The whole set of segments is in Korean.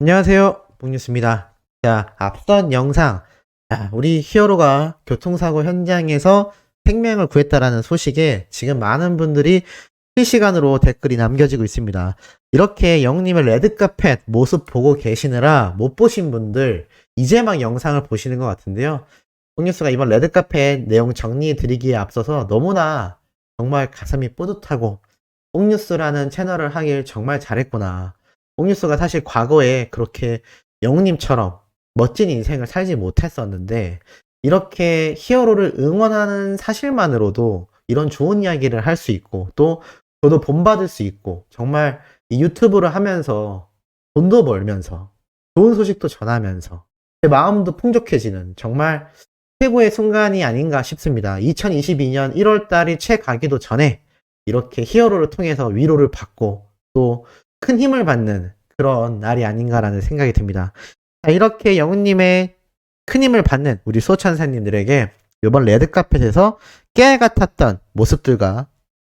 안녕하세요. 복뉴스입니다. 자, 앞선 영상. 자, 우리 히어로가 교통사고 현장에서 생명을 구했다라는 소식에 지금 많은 분들이 실시간으로 댓글이 남겨지고 있습니다. 이렇게 영님의 레드카펫 모습 보고 계시느라 못 보신 분들, 이제 막 영상을 보시는 것 같은데요. 복뉴스가 이번 레드카펫 내용 정리해 드리기에 앞서서 너무나 정말 가슴이 뿌듯하고, 복뉴스라는 채널을 하길 정말 잘했구나. 옥뉴스가 사실 과거에 그렇게 영웅님처럼 멋진 인생을 살지 못했었는데 이렇게 히어로를 응원하는 사실만으로도 이런 좋은 이야기를 할 수 있고 또 저도 본받을 수 있고 정말 이 유튜브를 하면서 돈도 벌면서 좋은 소식도 전하면서 제 마음도 풍족해지는 정말 최고의 순간이 아닌가 싶습니다. 2022년 1월 달이 채 가기도 전에 이렇게 히어로를 통해서 위로를 받고 또 큰 힘을 받는 그런 날이 아닌가라는 생각이 듭니다. 자, 이렇게 영훈님의 큰 힘을 받는 우리 소천사님들에게 이번 레드카펫에서 깨알 같았던 모습들과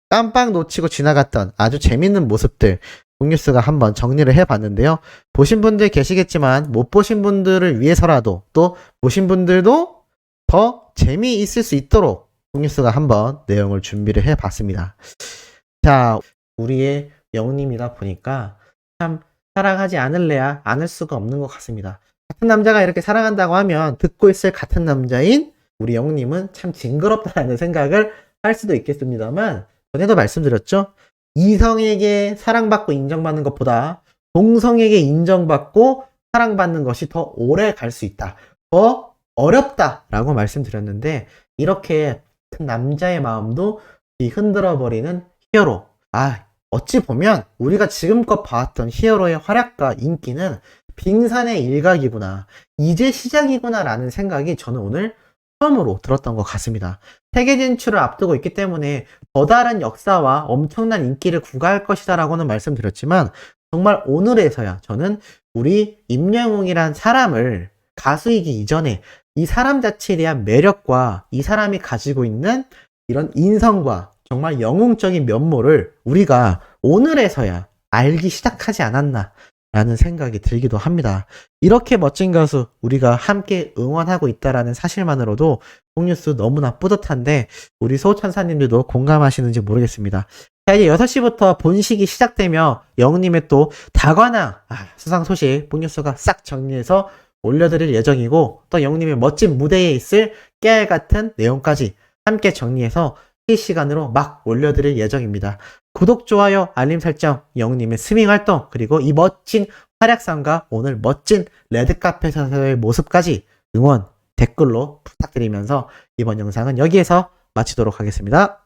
깜빡 놓치고 지나갔던 아주 재밌는 모습들 북뉴스가 한번 정리를 해봤는데요. 보신 분들 계시겠지만 못 보신 분들을 위해서라도 또 보신 분들도 더 재미있을 수 있도록 북뉴스가 한번 내용을 준비를 해봤습니다. 자, 우리의 영웅님이다 보니까 참 사랑하지 않을래야 않을 수가 없는 것 같습니다. 같은 남자가 이렇게 사랑한다고 하면 듣고 있을 같은 남자인 우리 영웅님은 참 징그럽다는 생각을 할 수도 있겠습니다만 전에도 말씀드렸죠. 이성에게 사랑받고 인정받는 것보다 동성에게 인정받고 사랑받는 것이 더 오래 갈 수 있다. 더 어렵다라고 말씀드렸는데 이렇게 큰 남자의 마음도 이 흔들어 버리는 히어로. 아, 어찌 보면 우리가 지금껏 봐왔던 히어로의 활약과 인기는 빙산의 일각이구나. 이제 시작이구나 라는 생각이 저는 오늘 처음으로 들었던 것 같습니다. 세계 진출을 앞두고 있기 때문에 더 다른 역사와 엄청난 인기를 구가할 것이다 라고는 말씀드렸지만 정말 오늘에서야 저는 우리 임영웅이란 사람을 가수이기 이전에 이 사람 자체에 대한 매력과 이 사람이 가지고 있는 이런 인성과 정말 영웅적인 면모를 우리가 오늘에서야 알기 시작하지 않았나 라는 생각이 들기도 합니다. 이렇게 멋진 가수 우리가 함께 응원하고 있다라는 사실만으로도 홍뉴스 너무나 뿌듯한데 우리 소천사님들도 공감하시는지 모르겠습니다. 자 이제 6시부터 본식이 시작되며 영웅님의 또 다관한 아, 수상 소식 홍뉴스가 싹 정리해서 올려드릴 예정이고 또 영웅님의 멋진 무대에 있을 깨알 같은 내용까지 함께 정리해서 실시간으로 막 올려드릴 예정입니다. 구독, 좋아요, 알림 설정, 영님의 스밍 활동, 그리고 이 멋진 활약상과 오늘 멋진 레드카펫에서의 모습까지 응원, 댓글로 부탁드리면서 이번 영상은 여기에서 마치도록 하겠습니다.